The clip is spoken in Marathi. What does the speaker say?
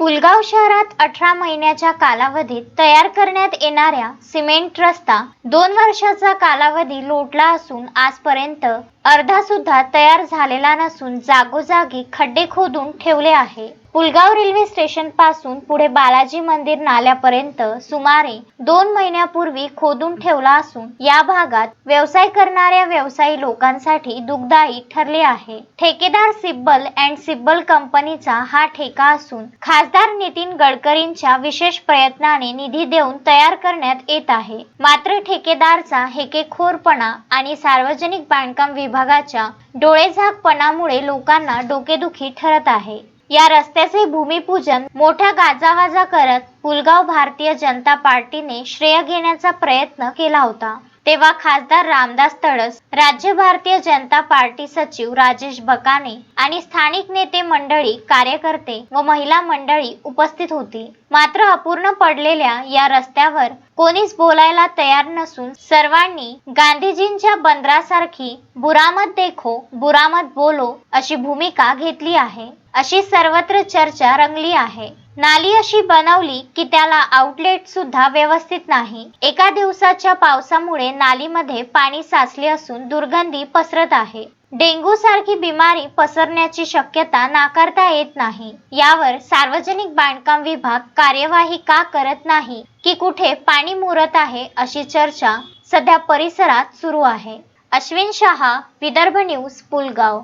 पुलगाव शहरात अठरा महिन्याच्या कालावधीत तयार करण्यात येणाऱ्या सिमेंट रस्ता दोन वर्षाचा कालावधी लोटला असून आजपर्यंत अर्धा सुद्धा तयार झालेला नसून जागोजागी खड्डे खोदून ठेवले आहे. पुलगाव रेल्वे स्टेशनपासून पुढे बालाजी मंदिर नाल्यापर्यंत सुमारे दोन महिन्यापूर्वी खोदून ठेवला असून या भागात व्यवसाय करणाऱ्या व्यवसायी लोकांसाठी दुःखदायी ठरले आहे. ठेकेदार सिब्बल अँड सिब्बल कंपनीचा हा ठेका असून खासदार नितीन गडकरींच्या विशेष प्रयत्नाने निधी देऊन तयार करण्यात येत आहे. मात्र ठेकेदारचा हेकेखोरपणा आणि सार्वजनिक बांधकाम विभाग विभागाच्या डोळेझाकपणामुळे लोकांना डोकेदुखी ठरत आहे. या रस्त्याचे भूमिपूजन मोठ्या गाजावाजा करत पुलगाव भारतीय जनता पार्टीने श्रेय घेण्याचा प्रयत्न केला होता. तेव्हा खासदार रामदास तडस राज्य भारतीय जनता पार्टी सचिव राजेश बकाने आणि स्थानिक नेते मंडळी कार्यकर्ते व महिला मंडळी उपस्थित होती. मात्र अपूर्ण पडलेल्या या रस्त्यावर कोणीच बोलायला तयार नसून सर्वांनी गांधीजींच्या बंदरासारखी बुरामत देखो बुरामत बोलो अशी भूमिका घेतली आहे. अशी सर्वत्र चर्चा रंगली आहे. नाली अशी बनवली की त्याला आउटलेट सुद्धा व्यवस्थित नाही. एका दिवसाच्या पावसामुळे नालीमध्ये पाणी साचले असून दुर्गंधी पसरत आहे. डेंग्यू सारखी बिमारी पसरण्याची शक्यता नाकारता येत नाही. यावर सार्वजनिक बांधकाम विभाग कार्यवाही का करत नाही की कुठे पाणी मुरत आहे अशी चर्चा सध्या परिसरात सुरू आहे. अश्विन शहा विदर्भ न्यूज पुलगाव.